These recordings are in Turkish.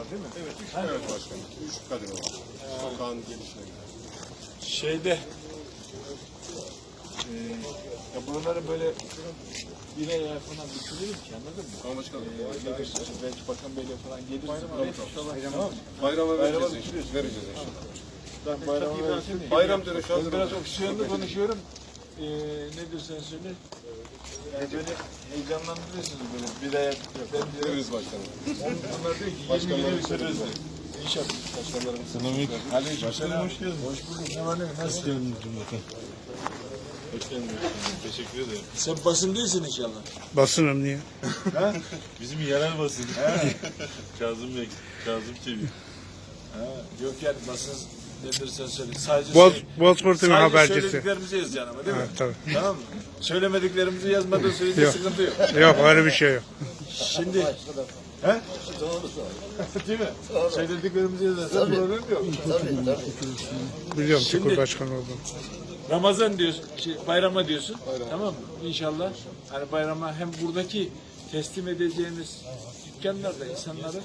var değil mi? Evet, üç, evet başkanım. Üç kademe var. Sokağın gelişine göre. Şeyde e, ya buraları böyle bir ay falan bitirelim ki anladın mı? Tamam başkanım. E, gelirse, belki bakan beyle falan gelirse buraya. Tamam mı? Bayrama Bayrama vereceğiz. Vereceğiz inşallah. Ben bayrama versin diye. Bayram dönüşü Ben hazır. biraz opsiyonlu konuşuyorum. Ee, nedir sen söyle? Yani beni heyecanlandırıyorsunuz böyle bir aya ben diyorum. Veririz başkanım. Onlar diyor ki 20 Başkanlar günü bitiririz diyor. İnşallah. Başkanlarımız. Aleykümselam. Hoş bulduk. Hoş bulduk. Ne var ne yok? Nasıl geldin Hoş geldin. Teşekkür ederim. Sen basın değilsin inşallah. Basınım niye? Bizim yerel basın. Kazım Bey, Kazım Çevik. Ha, yok yani basın nedir sen söyle. Sadece söyle- Bozkurt'un Sadece habercisi. söylediklerimizi yazacaksın ama değil mi? Ha, tabii. Tamam mı? Söylemediklerimizi yazmadığın sürece Yok. sıkıntı yok. Yok öyle bir şey yok. Şimdi He? Değil mi? Söylediklerimizi yazarsan problem yok. Biliyorum Şimdi- Çukur Başkan oldum. Ramazan diyorsun, şey, bayrama diyorsun. Tamam mı? İnşallah hani bayrama hem buradaki teslim edeceğimiz dükkanlarda insanların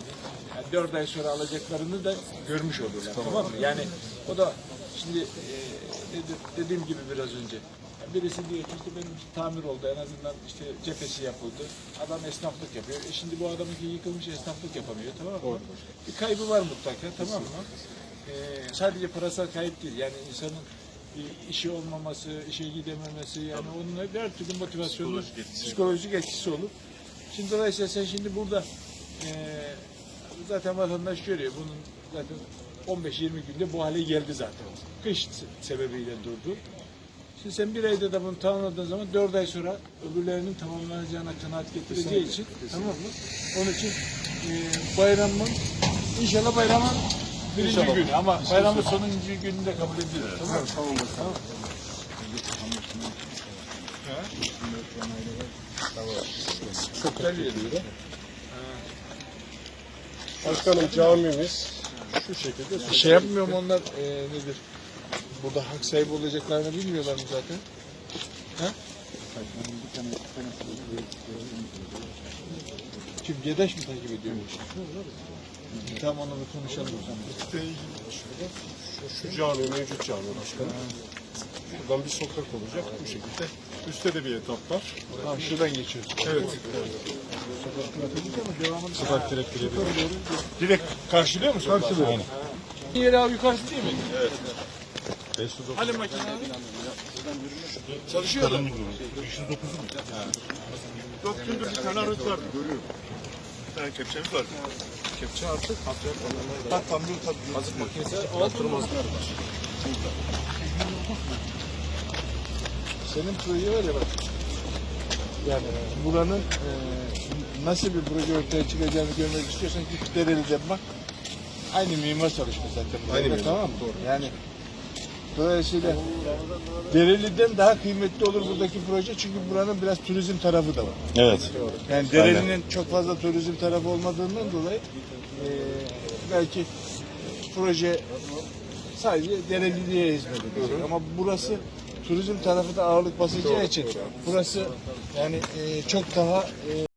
yani dört ay sonra alacaklarını da görmüş olurlar. Tamam, mı? Yani o da şimdi e, dedi- dediğim gibi biraz önce birisi diyor ki işte benim tamir oldu en azından işte cephesi yapıldı. Adam esnaflık yapıyor. E şimdi bu adamınki yıkılmış esnaflık yapamıyor tamam mı? Bir kaybı var mutlaka tamam mı? Ee, sadece parasal kayıp değil yani insanın işi olmaması, işe gidememesi yani onun her türlü motivasyonu Psikolojik etkisi. psikolojik etkisi olur. Şimdi dolayısıyla sen şimdi burada e, zaten vatandaş görüyor bunun zaten 15-20 günde bu hale geldi zaten. Kış se- sebebiyle durdu. Şimdi sen bir ayda da bunu tamamladığın zaman dört ay sonra öbürlerinin tamamlanacağına kanaat getireceği için tamam mı? Onun için e, bayramın inşallah bayramın birinci günü ama bayramın sonuncu günü de kabul edilir. Tamam mı? Tamam başkanım. Çok güzel geliyor. Başkanım camimiz şu şekilde. Şey yapmıyor mu onlar e, nedir? Burada hak sahibi olacaklarını bilmiyorlar mı zaten? Ha? Kim Gedeş mi takip ediyormuş? Tamam onu bir konuşalım o zaman. Şu cami mevcut cami başkanım. Buradan bir sokak olacak bu şekilde. Üstte de bir etap var. Tamam şuradan geçiyoruz. Evet. Sokak direkleri. Direkt karşılıyor musun? Karşılıyor. Aynen. Yeri abi yukarısı değil mi? Evet. 509. Hani makine abi? Çalışıyor da. 509'u mu? Dört gündür bir tane araç vardı görüyorum. Bir tane kepçemiz var. Kepçe artık hafiften Tak kamyon tabii. Azık makinesi oldu. Senin proje var ya bak. Yani buranın e, nasıl bir proje ortaya çıkacağını görmek istiyorsan git Dereli'de bak. Aynı mimar çalışmış zaten. Aynı burada, mimar, Tamam mı? Yani dolayısıyla Dereli'den daha kıymetli olur buradaki proje çünkü buranın biraz turizm tarafı da var. Evet. Yani Dereli'nin çok fazla turizm tarafı olmadığından dolayı e, belki proje sadece Dereli'ye hizmet edecek. Ama burası turizm tarafı da ağırlık basacağı için burası yani e, çok daha e,